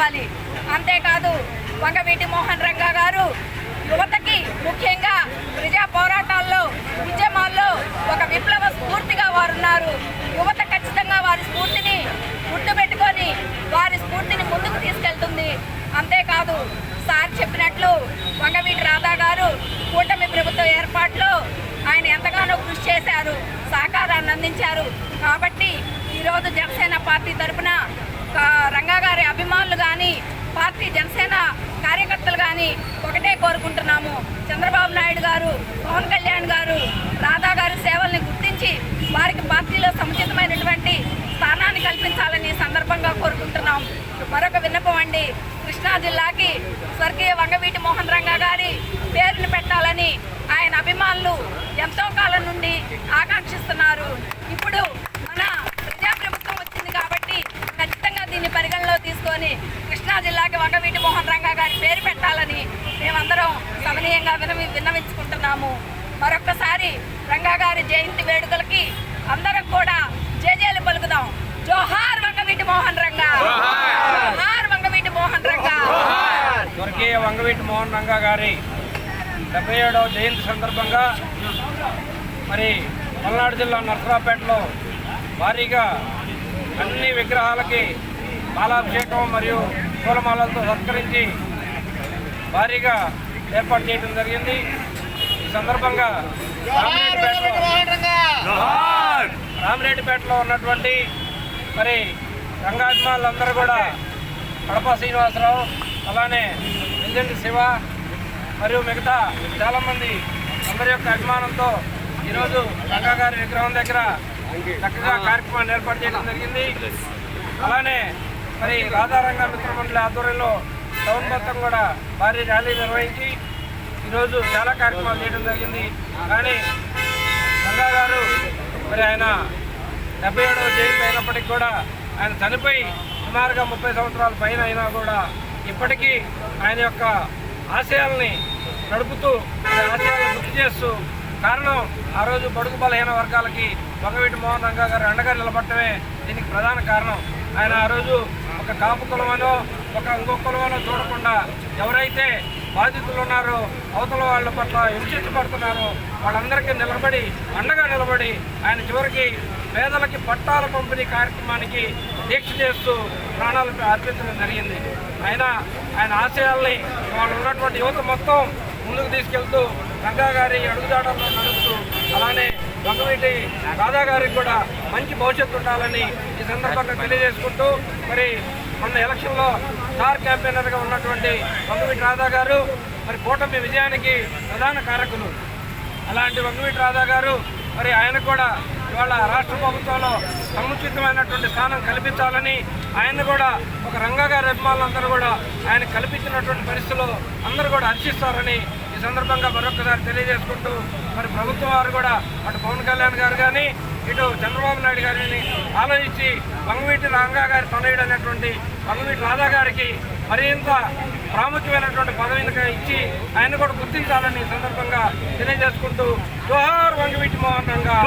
తీసుకోవాలి అంతేకాదు వంగవీటి మోహన్ రంగా గారు యువతకి ముఖ్యంగా ప్రజా పోరాటాల్లో ఉద్యమాల్లో ఒక విప్లవ స్ఫూర్తిగా వారు ఉన్నారు యువత ఖచ్చితంగా వారి స్ఫూర్తిని గుర్తుపెట్టుకొని వారి స్ఫూర్తిని ముందుకు తీసుకెళ్తుంది. అంతేకాదు సార్ చెప్పినట్లు వంగవీటి రాధా గారు కూటమి ప్రభుత్వ ఏర్పాట్లో ఆయన ఎంతగానో కృషి చేశారు సహకారాన్ని అందించారు. కాబట్టి ఈరోజు జనసేన పార్టీ తరఫున రంగ గారి అభిమానులు కానీ పార్టీ జనసేన కార్యకర్తలు కానీ ఒకటే కోరుకుంటున్నాము. చంద్రబాబు నాయుడు గారు పవన్ కళ్యాణ్ గారు రాధా గారి సేవల్ని గుర్తించి వారికి పార్టీలో సముచితమైనటువంటి స్థానాన్ని కల్పించాలని సందర్భంగా కోరుకుంటున్నాం. మరొక విన్నపం అండి. కృష్ణా జిల్లాకి స్వర్గీయ వంగవీటి మోహన్ రంగా గారి పేరును పెట్టాలని ఆయన అభిమానులు ఎంతో కాలం నుండి ఆకాంక్షిస్తున్నారు. ఇప్పుడు కృష్ణా జిల్లాకి వంగవీటి మోహన్ రంగా గారి పేరు పెట్టాలని మేమందరం సమనీయంగా వినవి విన్నవించుకుంటున్నాము. మరొక్కసారి రంగా గారి జయంతి వేడుకలకి అందరం కూడా జేజేలు పలుకుదాం. జోహార్ వంగవీటి మోహన్ రంగా. జోహార్ వంగవీటి మోహన్ రంగా. స్వర్గీయ వంగవీటి మోహన్ రంగా గారి డెబ్బై ఏడవ జయంతి సందర్భంగా మరి పల్నాడు జిల్లా నర్సరాపేటలో భారీగా అన్ని విగ్రహాలకి మాలాభిషేకం మరియు పూలమాలలతో సత్కరించి భారీగా ఏర్పాటు చేయడం జరిగింది. ఈ సందర్భంగా రామిరెడ్డిపేటలో ఉన్నటువంటి మరి రంగాభిమానులందరూ కూడా కడప శ్రీనివాసరావు అలానే ఇంజంటి శివ మరియు మిగతా చాలామంది అందరి యొక్క అభిమానంతో ఈరోజు రంగా గారి విగ్రహం దగ్గర చక్కగా కార్యక్రమాన్ని ఏర్పాటు చేయడం జరిగింది. అలానే మరి రాధారంగ మిత్రమండలి ఆధ్వర్యంలో టౌన్ మొత్తం కూడా భారీ ర్యాలీ నిర్వహించి ఈరోజు చాలా కార్యక్రమాలు చేయడం జరిగింది. కానీ గంగా గారు మరి ఆయన డెబ్బై ఏడవ జయంతి అయినప్పటికీ కూడా ఆయన చనిపోయి సుమారుగా ముప్పై సంవత్సరాల పైన అయినా కూడా ఇప్పటికీ ఆయన యొక్క ఆశయాల్ని నడుపుతూ ఆశయాలను గుర్తు చేస్తూ కారణం ఆ రోజు బడుగు బలహీన వర్గాలకి వంగవీటి మోహన్ రంగా గారు అండగా నిలబడటమే దీనికి ప్రధాన కారణం. ఆయన ఆ రోజు ఒక కాపు కులమనో ఒక ఇంకో కులమనో చూడకుండా ఎవరైతే బాధితులు ఉన్నారో అవతల వాళ్ళ పట్ల హింసించబడుతున్నారో వాళ్ళందరికీ నిలబడి అండగా నిలబడి ఆయన చివరికి పేదలకి పట్టాల పంపిణీ కార్యక్రమానికి దీక్ష చేస్తూ ప్రాణాలు అర్పించడం జరిగింది. ఆయన ఆయన ఆశయాల్ని వాళ్ళు ఉన్నటువంటి యువత మొత్తం ముందుకు తీసుకెళ్తూ రంగా గారి అడుగుజాడల్లో నడుస్తూ అలానే వంగవీటి రాధా గారికి కూడా మంచి భవిష్యత్తు ఉండాలని ఈ సందర్భంగా తెలియజేసుకుంటూ మరి మొన్న ఎలక్షన్లో స్టార్ క్యాంపెయినర్గా ఉన్నటువంటి వంగవీటి రాధా గారు మరి కూటమి విజయానికి ప్రధాన కారకులు. అలాంటి వంగవీటి రాధా గారు మరి ఆయన కూడా ఇవాళ రాష్ట్ర ప్రభుత్వంలో సముచితమైనటువంటి స్థానం కల్పించాలని ఆయన కూడా ఒక రంగగారి అభిమానులందరూ కూడా ఆయన కల్పించినటువంటి పరిస్థితులు అందరూ కూడా హర్షిస్తారని ఈ సందర్భంగా మరొకసారి తెలియజేసుకుంటూ మరి ప్రభుత్వం వారు కూడా అటు పవన్ కళ్యాణ్ గారు కానీ ఇటు చంద్రబాబు నాయుడు గారిని ఆలోచించి పంగువీటి రంగా గారి తనయుడు అనేటువంటి పంగువీటి రాధా గారికి మరింత ప్రాముఖ్యమైనటువంటి పదవిని ఇచ్చి ఆయన కూడా గుర్తించాలని సందర్భంగా తెలియజేసుకుంటూ జోహార్ వంగవీటి మోహన్ రంగా.